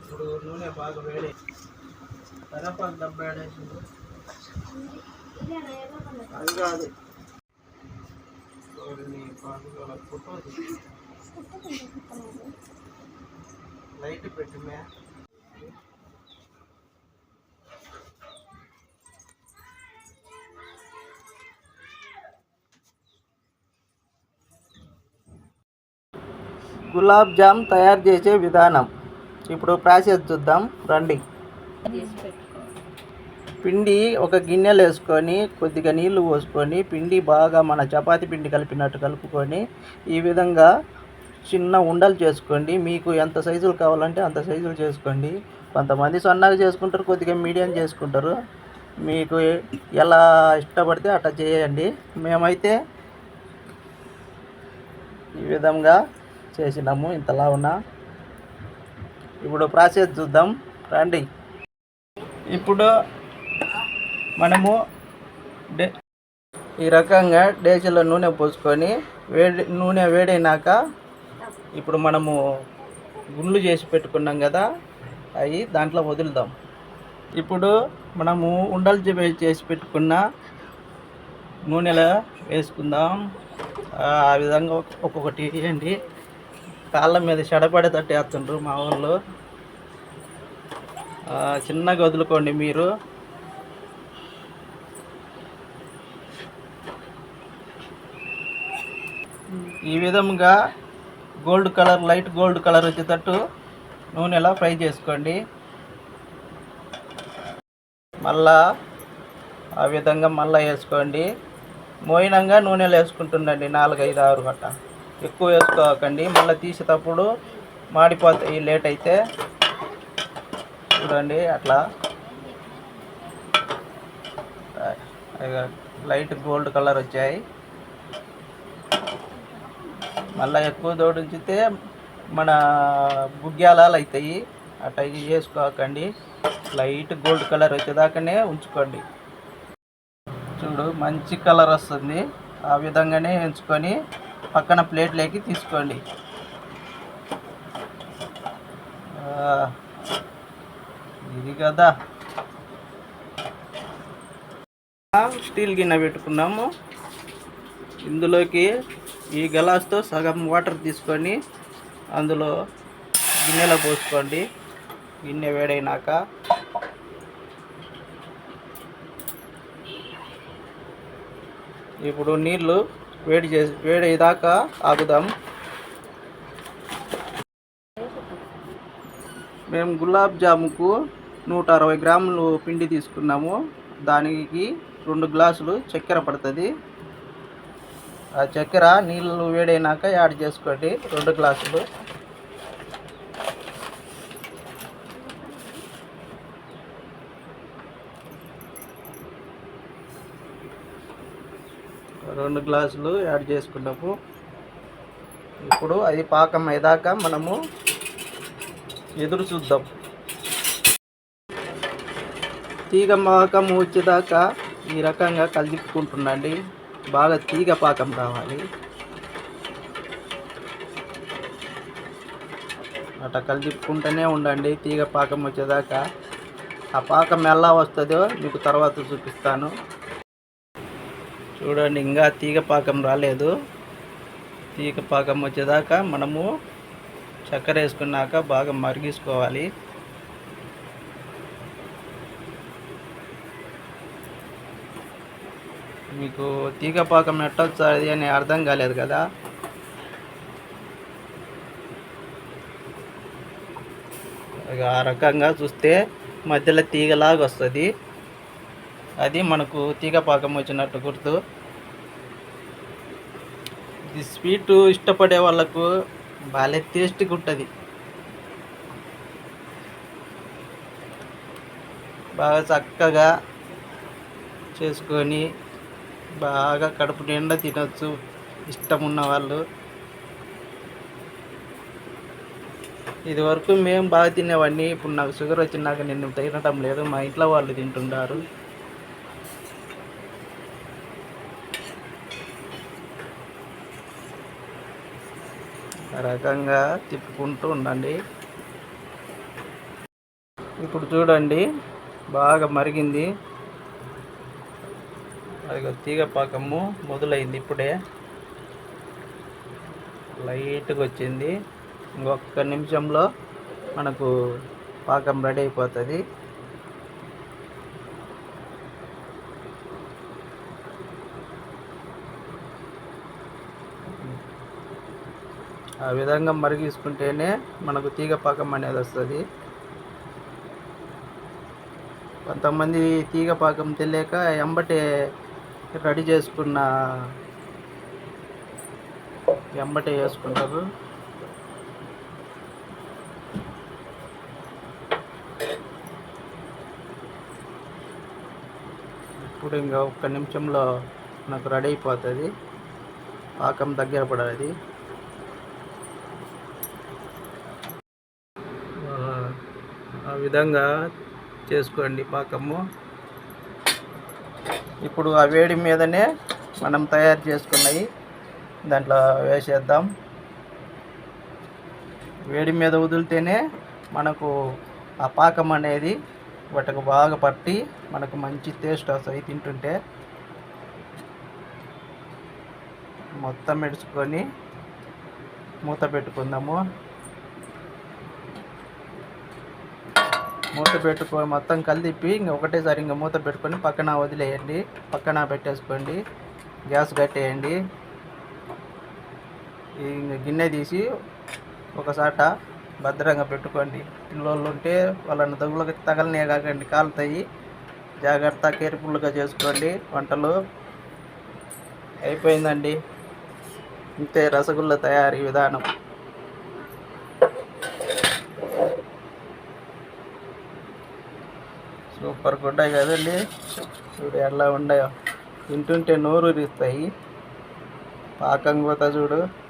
ఇప్పుడు నూనె బాగా వేడి. కరపాకు డబ్బా వేడేసింది అది కాదు. లైట్ పెట్టి మే గులాబ్ జామ్ తయారు చేసే విధానం. ఇప్పుడు ప్రాసెస్ చూద్దాం. రండి. పిండి ఒక గిన్నెలు వేసుకొని కొద్దిగా నీళ్ళు పోసుకొని పిండి బాగా మన చపాతి పిండి కలిపినట్టు కలుపుకొని ఈ విధంగా చిన్న ఉండలు చేసుకోండి. మీకు ఎంత సైజులు కావాలంటే అంత సైజులు చేసుకోండి. కొంతమంది సన్నగా చేసుకుంటారు కొద్దిగా మీడియం చేసుకుంటారు. మీకు ఎలా ఇష్టపడితే అట్లా చేయండి. మేమైతే ఈ విధంగా చేసినాము ఇంతలా ఉన్నా. ఇప్పుడు ప్రాసెస్ చూద్దాం. రండి. ఇప్పుడు మనము డే ఈ రకంగా డేచలో నూనె పోసుకొని వేడి నూనె వేడైనాక ఇప్పుడు మనము గుండ్లు చేసి పెట్టుకున్నాం కదా అవి దాంట్లో వదులుదాం. ఇప్పుడు మనము ఉండలు చేసి పెట్టుకున్న నూనెలో వేసుకుందాం. ఆ ఆ విధంగా ఒక్కొక్కటి వేయండి కాళ్ళ మీద చెడపడేటట్టు వేస్తుండ్రు మా వాళ్ళు చిన్నగా వదులుకోండి మీరు. ఈ విధంగా gold colour light gold colour వచ్చేటట్టు నూనెలా ఫ్రై చేసుకోండి. మళ్ళా ఆ విధంగా మళ్ళా వేసుకోండి. మోయినంగా నూనెలో వేసుకుంటుండండి నాలుగు ఐదు ఆరు గట్ట ఎక్కువ వేసుకోకండి. మళ్ళీ తీసేటప్పుడు మాడిపోతాయి. లేట్ అయితే చూడండి అట్లా. లైట్ గోల్డ్ కలర్ వచ్చాయి. మళ్ళీ ఎక్కువ దోడించితే మన బుగ్గ్యాలాలు అవుతాయి అట్లా ఇది చేసుకోకండి లైట్ గోల్డ్ కలర్ వచ్చేదాకానే ఉంచుకోండి. చూడు మంచి కలర్ వస్తుంది. ఆ విధంగానే ఎంచుకొని పక్కన ప్లేట్లోకి తీసుకోండి. ఇది కదా. స్టీల్ గిన్నె పెట్టుకున్నాము. ఇందులోకి ఈ గ్లాస్తో సగం వాటర్ తీసుకొని అందులో గిన్నెలో పోసుకోండి. గిన్నె వేడైనాక. ఇప్పుడు నీళ్ళు వేడి చేసి వేడేదాకా ఆగుదాం. మేము గులాబ్ జాముకు నూట అరవై గ్రాములు పిండి తీసుకున్నాము. దానికి రెండు గ్లాసులు చక్కెర పడుతుంది. ఆ చక్కెర నీళ్ళు వేడైనాక యాడ్ చేసుకోండి. రెండు గ్లాసులు. రెండు గ్లాసులు యాడ్ చేసుకున్నాము. ఇప్పుడు అది పాకం అయ్యాక మనము ఎదురు చూద్దాం. తీగ పాకం వచ్చేదాకా ఈ రకంగా కలిపుకుంటుండండి. బాగా తీగ పాకం రావాలి. అట్లా కలిపుకుంటూనే ఉండండి. తీగ పాకం వచ్చేదాకా. ఆ పాకం ఎలా వస్తుందో మీకు తర్వాత చూపిస్తాను. చూడండి ఇంకా తీగ పాకం రాలేదు. తీగ పాకం వచ్చేదాకా మనము చక్కెర వేసుకున్నాక బాగా మరిగించుకోవాలి. మీకు తీగ పాకం ఎట్టొచ్చాది అని అర్థం కాలేదు కదా. ఆ రకంగా చూస్తే మధ్యలో తీగలాగా వస్తుంది. అది మనకు తీగ పాకం వచ్చినట్టు గుర్తు. ఇది స్వీట్ ఇష్టపడే వాళ్ళకు బాగా టేస్ట్గా ఉంటుంది బాగా చక్కగా చేసుకొని బాగా కడుపు నిండా తినొచ్చు. ఇష్టం ఉన్న వాళ్ళు. ఇది వరకు మేము బాగా తినేవాడిని. ఇప్పుడు నాకు షుగర్ వచ్చినాక నేను తినటం లేదు. మా ఇంట్లో వాళ్ళు తింటుంటారు రకంగా తిప్పుకుంటూ ఉండండి. ఇప్పుడు చూడండి బాగా మరిగింది. అది తీగ పాకము మొదలైంది ఇప్పుడే. లైట్గా వచ్చింది. ఇంకొక నిమిషంలో మనకు పాకం రెడీ అయిపోతుంది. ఆ విధంగా మరిగించుకుంటేనే మనకు తీగ పాకం అనేది వస్తుంది. కొంతమంది తీగ పాకం తెలియక ఎంబటే రెడీ చేసుకున్న ఎంబటే వేసుకుంటారు. ఇప్పుడు ఇంకా ఒక్క నిమిషంలో నాకు రెడీ అయిపోతుంది. పాకం దగ్గర పడాలి ఆ- ఆ విధంగా చేసుకోండి పాకము. ఇప్పుడు ఆ వేడి మీదనే మనం తయారు చేసుకున్నవి దాంట్లో వేసేద్దాం. వేడి మీద వదిలితేనే మనకు ఆ పాకం అనేది వాటికి బాగా పట్టి మనకు మంచి టేస్ట్ వస్తాయి తింటుంటే. మొత్తం మెడుచుకొని మూత పెట్టుకుందాము. మూత పెట్టుకొని మొత్తం కలిపి ఇంక ఒకటేసారి ఇంకా మూత పెట్టుకొని పక్కన వదిలేయండి. పక్కన పెట్టేసుకోండి. గ్యాస్ కట్టేయండి. ఇంక గిన్నె తీసి ఒకసాట భద్రంగా పెట్టుకోండి. పిల్లలు ఉంటే వాళ్ళని తగులకి తగలనే కాకండి. కాలుతాయి జాగ్రత్త కేర్ఫుల్గా చేసుకోండి. వంటలు అయిపోయిందండి. ఇంతే రసగుల్లా తయారీ విధానం. సూపర్గా ఉన్నాయి కదండి చూడు ఎలా ఉన్నాయో. తింటుంటే నోరు ఊరిస్తాయి. పాకం పోతా చూడు.